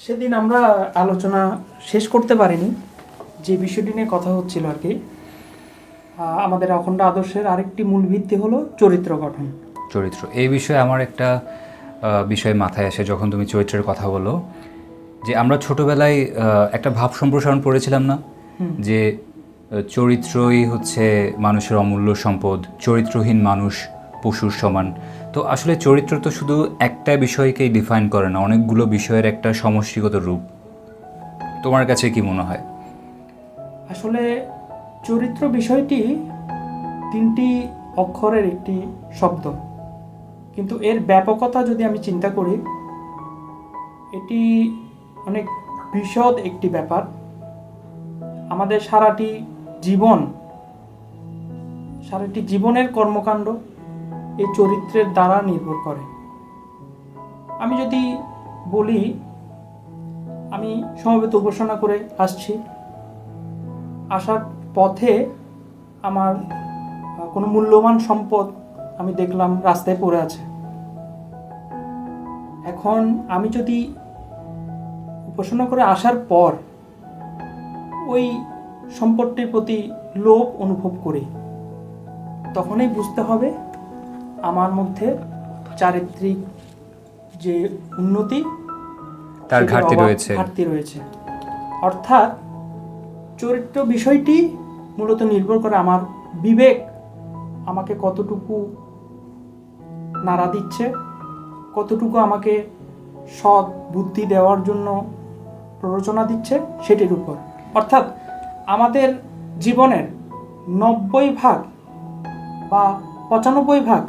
সেদিন আমরা আলোচনা শেষ করতে পারিনি যে বিষয়টি নিয়ে কথা হচ্ছিল আর কি। আমাদের অখণ্ড আদর্শের আরেকটি মূল ভিত্তি হলো চরিত্র গঠন। চরিত্র। এই বিষয়ে আমার একটা বিষয় মাথায় আসে যখন তুমি চরিত্রের কথা বলো যে আমরা ছোটবেলায় একটা ভাব সম্প্রসারণ পড়েছিলাম না? যে চরিত্রই হচ্ছে মানুষের অমূল্য সম্পদ চরিত্রহীন মানুষ পশুর সমান। তো আসলে চরিত্র তো শুধু একটা বিষয়কেই ডিফাইন করে না, অনেকগুলো বিষয়ের একটা সমষ্টিগত রূপ। তোমার কাছে কি মনে হয়? আসলে চরিত্র বিষয়টি তিনটি অক্ষরের একটি শব্দ। কিন্তু এর ব্যাপকতা যদি আমি চিন্তা করি, এটি অনেক বিশদ একটি ব্যাপার। আমাদের সারাটি জীবন, সারাটি জীবনের কর্মকাণ্ড এই চরিত্রের দ্বারা নির্ভর করে। আমি যদি বলি, আমি সমবেত উপাসনা করে আসছি। আসার পথে আমার কোনো মূল্যবান সম্পদ আমি দেখলাম রাস্তায় পড়ে আছে। এখন আমি যদি উপাসনা করে আসার পর ওই সম্পদটির প্রতি লোভ অনুভব করি, তখনই বুঝতে হবে আমার মধ্যে চারিত্রিক যে উন্নতি তার ঘাটতি রয়েছে। ঘাটতি রয়েছে। অর্থাৎ চরিত্র বিষয়টি মূলত নির্ভর করে আমার বিবেক আমাকে কতটুকু নাড়া দিচ্ছে কতটুকু আমাকে সৎ বুদ্ধি দেওয়ার জন্য প্ররোচনা দিচ্ছে সেটির উপর। অর্থাৎ আমাদের জীবনের নব্বই ভাগ বা পঁচানব্বই ভাগ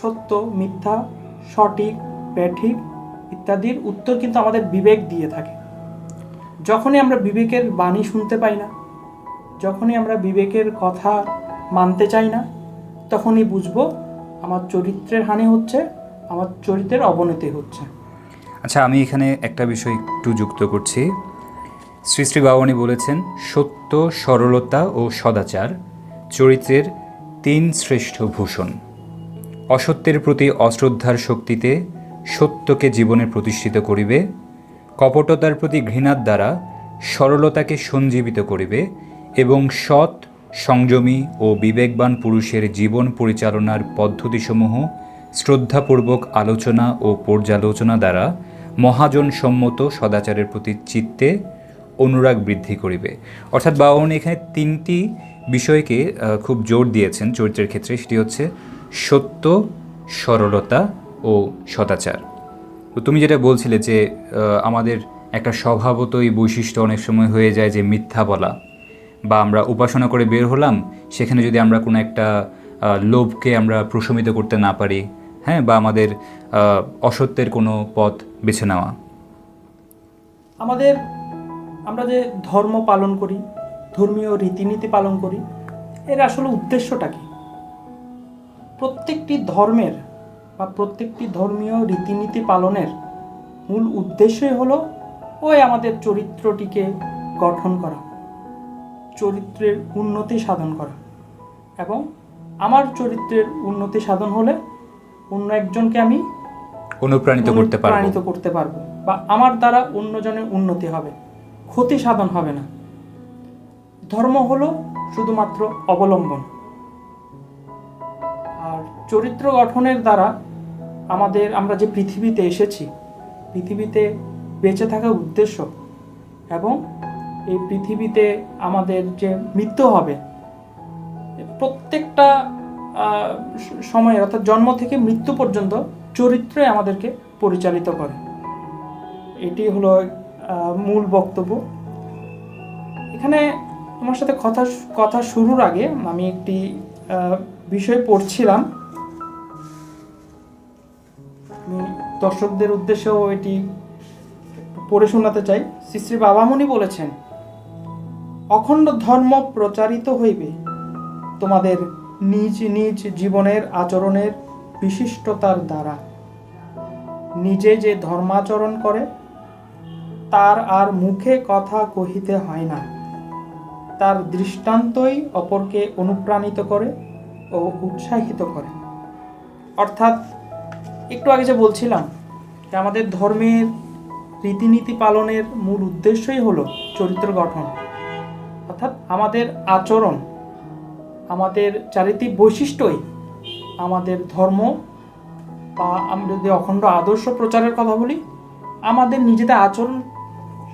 সত্য, মিথ্যা, সঠিক, ব্যাঠিক ইত্যাদির উত্তর কিন্তু আমাদের বিবেক দিয়ে থাকে। যখনই আমরা বিবেকের বাণী শুনতে পাই না, যখনই আমরা বিবেকের কথা মানতে চাই না, তখনই বুঝব আমার চরিত্রের হানি হচ্ছে, আমার চরিত্রের অবনতি হচ্ছে। আচ্ছা আমি এখানে একটা বিষয় একটু যুক্ত করছি। শ্রী শ্রী বাবানী বলেছেন, সত্য, সরলতা ও সদাচার চরিত্রের তিন শ্রেষ্ঠ ভূষণ। অসত্যের প্রতি অশ্রদ্ধার শক্তিতে সত্যকে জীবনে প্রতিষ্ঠিত করিবে, কপটতার প্রতি ঘৃণার দ্বারা সরলতাকে সঞ্জীবিত করিবে এবং সৎ, সংযমী ও বিবেকবান পুরুষের জীবন পরিচালনার পদ্ধতিসমূহ শ্রদ্ধাপূর্বক আলোচনা ও পর্যালোচনা দ্বারা মহাজন সম্মত সদাচারের প্রতি চিত্তে অনুরাগ বৃদ্ধি করিবে। অর্থাৎ বাবামণি এখানে তিনটি বিষয়কে খুব জোর দিয়েছেন চরিত্রের ক্ষেত্রে। সেটি হচ্ছে সত্য, সরলতা ও সদাচার। তো তুমি যেটা বলছিলে যে আমাদের একটা স্বভাবতই বৈশিষ্ট্য অনেক সময় হয়ে যায় যে মিথ্যা বলা বা আমরা উপাসনা করে বের হলাম, সেখানে যদি আমরা কোনো একটা লোভকে আমরা প্রশমিত করতে না পারি হ্যাঁ বা আমাদের অসত্যের কোনো পথ বেছে নেওয়া। আমাদের, আমরা যে ধর্ম পালন করি, ধর্মীয় রীতিনীতি পালন করি, এর আসলে উদ্দেশ্যটা কি? প্রত্যেকটি ধর্মের বা প্রত্যেকটি ধর্মীয় রীতিনীতি পালনের মূল উদ্দেশ্যই হলো ওই আমাদের চরিত্রটিকে গঠন করা চরিত্রের উন্নতি সাধন করা। এবং আমার চরিত্রের উন্নতি সাধন হলে অন্য একজনকে আমি অনুপ্রাণিত করতে পারব। অনুপ্রাণিত করতে পারব বা আমার দ্বারা অন্যজনের উন্নতি হবে ক্ষতি সাধন হবে না। ধর্ম হলো শুধুমাত্র অবলম্বন। চরিত্র গঠনের দ্বারা আমাদের, আমরা যে পৃথিবীতে এসেছি, পৃথিবীতে বেঁচে থাকার উদ্দেশ্য এবং এই পৃথিবীতে আমাদের যে মৃত্যু হবে, প্রত্যেকটা সময়ে অর্থাৎ জন্ম থেকে মৃত্যু পর্যন্ত চরিত্রই আমাদেরকে পরিচালিত করে। এটি হলো মূল বক্তব্য। এখানে তোমার সাথে কথা কথা শুরুর আগে আমি একটি বিষয় পড়ছিলাম। দর্শকদের উদ্দেশ্যেও এটি পড়ে শোনাতে চাই। শ্রী শ্রী বাবামণি বলেছেন, অখণ্ড ধর্ম প্রচারিত হইবে। তোমাদের নিজ নিজ জীবনের আচরণের বিশিষ্টতার দ্বারা। নিজে যে ধর্মাচরণ করে, তার আর মুখে কথা কহিতে হয় না। তার দৃষ্টান্তই অপরকে অনুপ্রাণিত করে ও উৎসাহিত করে। অর্থাৎ একটু আগে যে বলছিলাম যে আমাদের ধর্মের রীতিনীতি পালনের মূল উদ্দেশ্যই হলো চরিত্র গঠন। অর্থাৎ আমাদের আচরণ, আমাদের চারিত্রিক বৈশিষ্ট্যই আমাদের ধর্ম বা আমরা যদি অখণ্ড আদর্শ প্রচারের কথা বলি, আমাদের নিজেদের আচরণ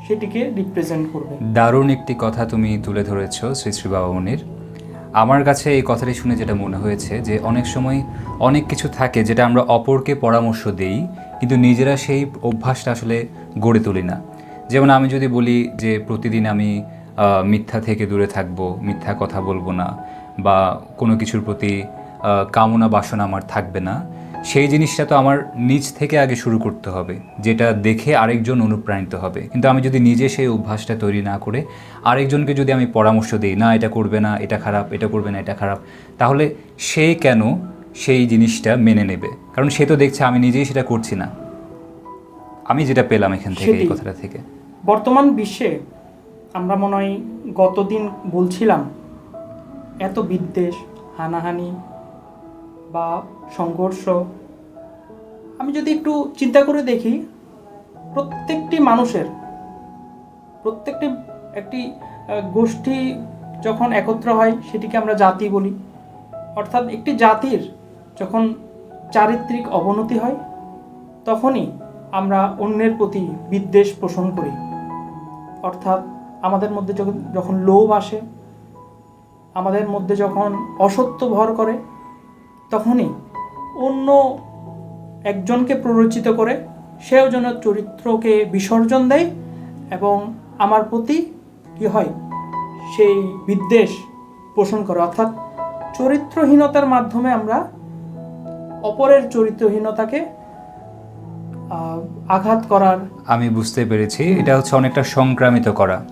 সেটিকে রিপ্রেজেন্ট করবে। দারুণ একটি কথা তুমি তুলে ধরেছ শ্রী শ্রী বাবামণির। আমার কাছে এই কথাটি শুনে যেটা মনে হয়েছে যে অনেক সময় অনেক কিছু থাকে যেটা আমরা অপরকে পরামর্শ দেই, কিন্তু নিজেরা সেই অভ্যাসটা আসলে গড়ে তুলি না। যেমন আমি যদি বলি যে প্রতিদিন আমি মিথ্যা থেকে দূরে থাকব, মিথ্যা কথা বলব না, বা কোনো কিছুর প্রতি কামনা বাসনা আমার থাকবে না সেই জিনিসটা তো আমার নিজ থেকে আগে শুরু করতে হবে যেটা দেখে আরেকজন অনুপ্রাণিত হবে। কিন্তু আমি যদি নিজে সেই অভ্যাসটা তৈরি না করে আরেকজনকে যদি আমি পরামর্শ দিই না এটা করবে না এটা খারাপ এটা করবে না এটা খারাপ তাহলে সে কেন সেই জিনিসটা মেনে নেবে? কারণ সে তো দেখছে আমি নিজেই সেটা করছি না। আমি যেটা পেলাম এখান থেকে এই কথাটা থেকে। বর্তমান বিশ্বে আমরা মনে হয় গতদিন বলছিলাম এত বিদ্বেষ হানাহানি বা সংঘর্ষ। আমি যদি একটু চিন্তা করে দেখি, প্রত্যেকটি মানুষের, প্রত্যেকটি একটি গোষ্ঠী যখন একত্র হয়, সেটিকে আমরা জাতি বলি। অর্থাৎ একটি জাতির যখন চারিত্রিক অবনতি হয়, তখনই আমরা অন্যের প্রতি বিদ্বেষ পোষণ করি। অর্থাৎ আমাদের মধ্যে যখন যখন লোভ আসে, আমাদের মধ্যে যখন অসত্য ভর করে তখনই অন্য একজনকে প্ররোচিত করে সেও যেন চরিত্রকে বিসর্জন দেয় এবং আমার প্রতি কি হয় সেই বিদ্বেষ পোষণ করে। অর্থাৎ চরিত্রহীনতার মাধ্যমে আমরা অপরের চরিত্রহীনতাকে আঘাত করার আমি বুঝতে পেরেছি। এটা হচ্ছে অনেকটা সংক্রামিত করা।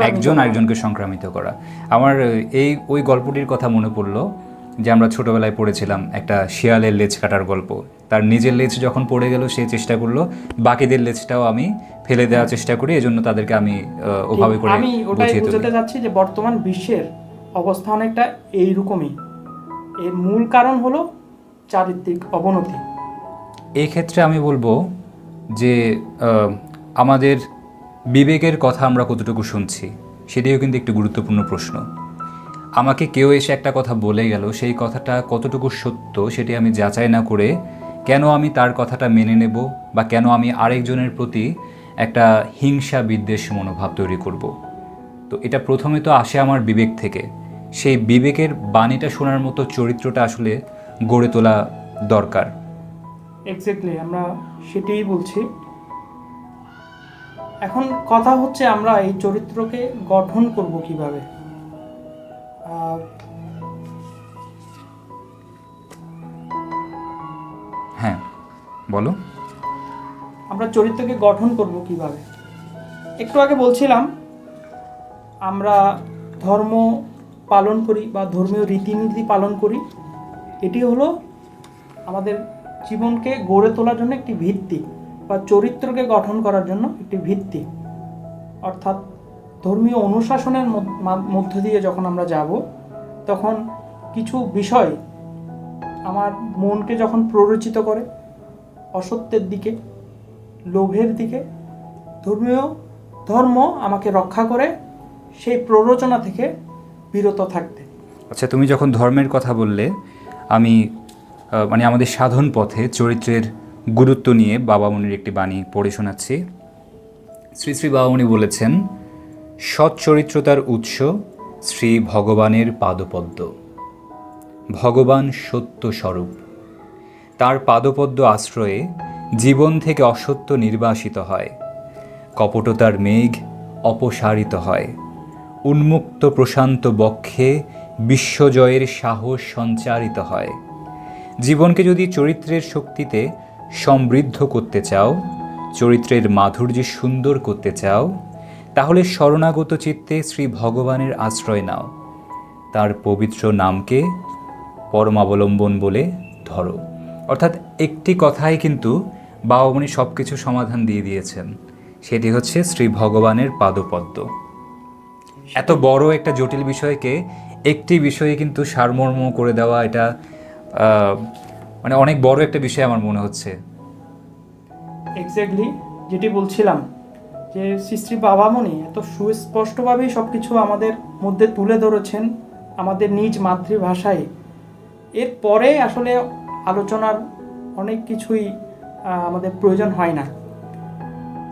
একজন আরেকজনকে সংক্রামিত করা। আমার এই ওই গল্পটির কথা মনে পড়ল। যে আমরা ছোটবেলায় পড়েছিলাম একটা শিয়ালের লেজ কাটার গল্প। তার নিজের লেজ যখন পড়ে গেল সে চেষ্টা করল বাকিদের লেজটাও আমি ফেলে দেওয়ার চেষ্টা করি এজন্য তাদেরকে আমি ওভাবে করে আমি ওটাই বোঝাতে যাচ্ছি যে বর্তমান বিশ্বের অবস্থা অনেকটা এইরকমই। এর মূল কারণ হলো চারিত্রিক অবনতি। এই ক্ষেত্রে আমি বলব যে আমাদের বিবেকের কথা আমরা কতটুকু শুনছি সেটিও কিন্তু একটি গুরুত্বপূর্ণ প্রশ্ন। আমাকে কেউ এসে একটা কথা বলে গেল, সেই কথাটা কতটুকু সত্য সেটি আমি যাচাই না করে কেন আমি তার কথাটা মেনে নেব বা কেন আমি আরেকজনের প্রতি একটা হিংসা বিদ্বেষ মনোভাব তৈরি করব। তো এটা প্রথমে তো আসে আমার বিবেক থেকে। সেই বিবেকের বাণীটা শোনার মতো চরিত্রটা আসলে গড়ে তোলা দরকার। এক্স্যাক্টলি আমরা সেটাই বলছি। এখন কথা হচ্ছে আমরা এই চরিত্রকে গঠন করব কীভাবে? হ্যাঁ বলো। আমরা চরিত্রকে গঠন করব কীভাবে? একটু আগে বলছিলাম, আমরা ধর্ম পালন করি বা ধর্মীয় রীতিনীতি পালন করি। এটি হলো আমাদের জীবনকে গড়ে তোলার জন্য একটি ভিত্তি বা চরিত্রকে গঠন করার জন্য একটি ভিত্তি। অর্থাৎ ধর্মীয় অনুশাসনের মধ্য- দিয়ে যখন আমরা যাব, তখন কিছু বিষয় আমার মনকে যখন প্ররোচিত করে, অসত্যের দিকে, লোভের দিকে, ধর্মীয় ধর্ম আমাকে রক্ষা করে সেই প্ররোচনা থেকে বিরত থাকতে। আচ্ছা তুমি যখন ধর্মের কথা বললে, আমি মানে আমাদের সাধন পথে চরিত্রের গুরুত্ব নিয়ে বাবামণির একটি বাণী পড়ে শোনাচ্ছি। শ্রী শ্রী বাবামণি বলেছেন সৎ চরিত্রতার উৎস শ্রী ভগবানের পাদপদ্ম। ভগবান সত্য স্বরূপ। তার পাদপদ্ম আশ্রয়ে জীবন থেকে অসত্য নির্বাসিত হয়। কপটতার মেঘ অপসারিত হয়। উন্মুক্ত প্রশান্ত বক্ষে বিশ্বজয়ের সাহস সঞ্চারিত হয়। জীবনকে যদি চরিত্রের শক্তিতে সমৃদ্ধ করতে চাও, চরিত্রের মাধুর্য সুন্দর করতে চাও তাহলে শরণাগত চিত্তে শ্রী ভগবানের আশ্রয় নাও। তার পবিত্র নামকে পরমাবলম্বন বলে ধরো। অর্থাৎ একটি কথাই কিন্তু বাবামণি সব কিছু সমাধান দিয়ে দিয়েছেন। সেটি হচ্ছে শ্রী ভগবানের পাদপদ্ম। এত বড় একটা জটিল বিষয়কে একটি বিষয়ে কিন্তু সারমর্ম করে দেওয়া এটা মানে অনেক বড় একটা বিষয় আমার মনে হচ্ছে। এক্স্যাক্টলি যেটি বলছিলাম যে শ্রী বাবামণি এত সুস্পষ্টভাবেই সব কিছু আমাদের মধ্যে তুলে ধরেছেন আমাদের নিজ মাতৃভাষায়। এরপরে আসলে আলোচনার অনেক কিছুই আমাদের প্রয়োজন হয় না।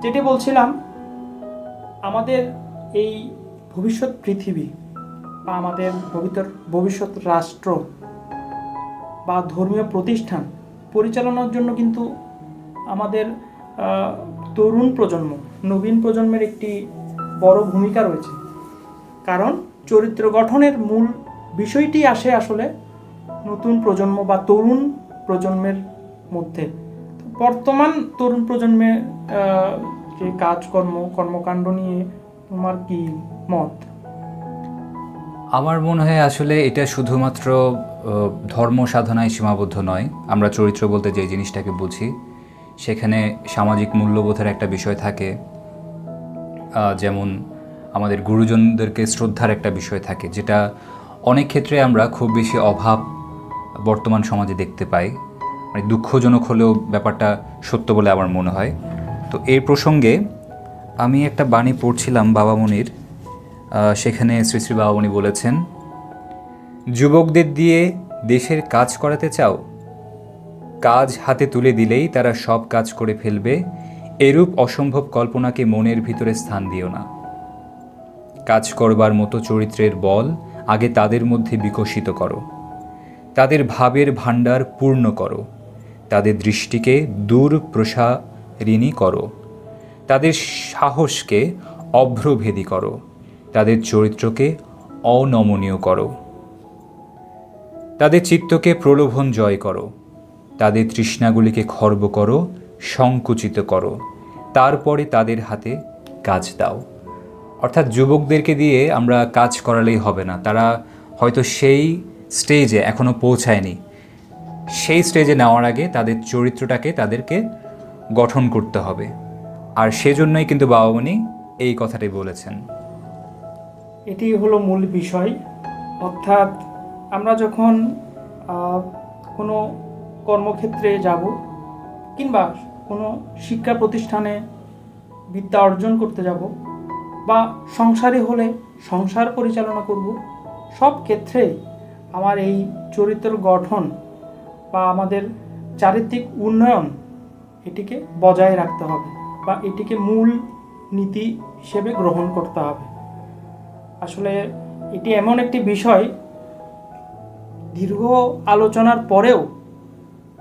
যেটি বলছিলাম, আমাদের এই ভবিষ্যৎ পৃথিবী বা আমাদের ভবিতর ভবিষ্যৎ রাষ্ট্র বা ধর্মীয় প্রতিষ্ঠান পরিচালনার জন্য কিন্তু আমাদের তরুণ প্রজন্ম নবীন প্রজন্মের একটি বড় ভূমিকা রয়েছে। কারণ চরিত্র গঠনের মূল বিষয়টি আসে আসলে নতুন প্রজন্ম বা তরুণ প্রজন্মের মধ্যে। বর্তমান তরুণ প্রজন্মে যে কাজকর্ম কর্মকাণ্ড নিয়ে তোমার কি মত? আমার মনে হয় আসলে এটা শুধুমাত্র ধর্ম সাধনায় সীমাবদ্ধ নয়। আমরা চরিত্র বলতে যে জিনিসটাকে বুঝি, সেখানে সামাজিক মূল্যবোধের একটা বিষয় থাকে। যেমন আমাদের গুরুজনদেরকে শ্রদ্ধার একটা বিষয় থাকে যেটা অনেক ক্ষেত্রে আমরা খুব বেশি অভাব বর্তমান সমাজে দেখতে পাই। মানে দুঃখজনক হলেও ব্যাপারটা সত্য বলে আমার মনে হয়। তো এই প্রসঙ্গে আমি একটা বাণী পড়ছিলাম বাবামণির আহ, সেখানে শ্রী শ্রী বাবামণি বলেছেন যুবকদের দিয়ে দেশের কাজ করাতে চাও কাজ হাতে তুলে দিলেই তারা সব কাজ করে ফেলবে। এরূপ অসম্ভব কল্পনাকে মনের ভিতরে স্থান দিও না। কাজ করবার মতো চরিত্রের বল আগে তাদের মধ্যে বিকশিত করো। তাদের ভাবের ভাণ্ডার পূর্ণ করো। তাদের দৃষ্টিকে দূর প্রসারিণী করো। তাদের সাহসকে অভ্রভেদী করো। তাদের চরিত্রকে অনমনীয় করো। তাদের চিত্তকে প্রলোভন জয় করো। তাদের তৃষ্ণাগুলিকে খর্ব করো। সংকুচিত করো। তারপরে তাদের হাতে কাজ দাও। অর্থাৎ যুবকদেরকে দিয়ে আমরা কাজ করালেই হবে না। তারা হয়তো সেই স্টেজে এখনও পৌঁছায়নি। সেই স্টেজে নেওয়ার আগে তাদের চরিত্রটাকে তাদেরকে গঠন করতে হবে। আর সেজন্যই কিন্তু বাবামণি এই কথাটি বলেছেন। এটি হলো মূল বিষয়। অর্থাৎ আমরা যখন কোনো কর্মক্ষেত্রে যাব কিংবা কোনো শিক্ষা প্রতিষ্ঠানে বিদ্যা অর্জন করতে যাব বা সংসারে হলে সংসার পরিচালনা করব, সব ক্ষেত্রে আমার এই চরিত্র গঠন বা আমাদের চারিত্রিক উন্নয়ন এটিকে বজায় রাখতে হবে বা এটিকে মূল নীতি হিসেবে গ্রহণ করতে হবে। আসলে এটি এমন একটি বিষয়, দীর্ঘ আলোচনার পরেও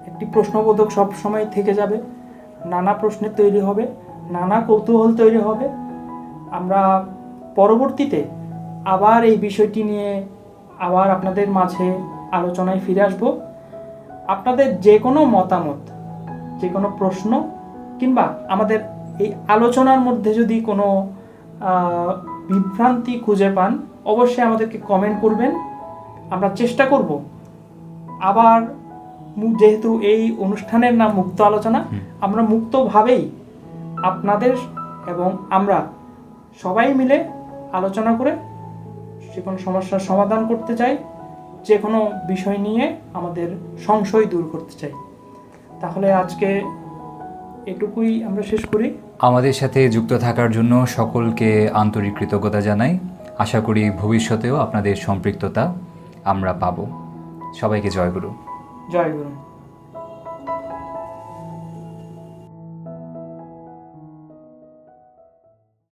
একটি প্রশ্নবোধক সব সময় থেকে যাবে। নানা প্রশ্নের তৈরি হবে, নানা কৌতূহল তৈরি হবে। আমরা পরবর্তীতে আবার এই বিষয়টি নিয়ে আবার আপনাদের মাঝে আলোচনায় ফিরে আসব। আপনাদের যে কোনো মতামত যে কোনো প্রশ্ন কিংবা আমাদের এই আলোচনার মধ্যে যদি কোনো বিভ্রান্তি খুঁজে পান, অবশ্যই আমাদেরকে কমেন্ট করবেন। আমরা চেষ্টা করব আবার যেহেতু এই অনুষ্ঠানের নাম মুক্ত আলোচনা আমরা মুক্তভাবেই আপনাদের এবং আমরা সবাই মিলে আলোচনা করে যে কোনো সমস্যার সমাধান করতে চাই যে কোনো বিষয় নিয়ে আমাদের সংশয় দূর করতে চাই। তাহলে আজকে এটুকুই আমরা শেষ করি। আমাদের সাথে যুক্ত থাকার জন্য সকলকে আন্তরিক কৃতজ্ঞতা জানাই। আশা করি ভবিষ্যতেও আপনাদের সম্পৃক্ততা আমরা পাব। সবাইকে জয়গুরু জয় গুরু। Jai Guru.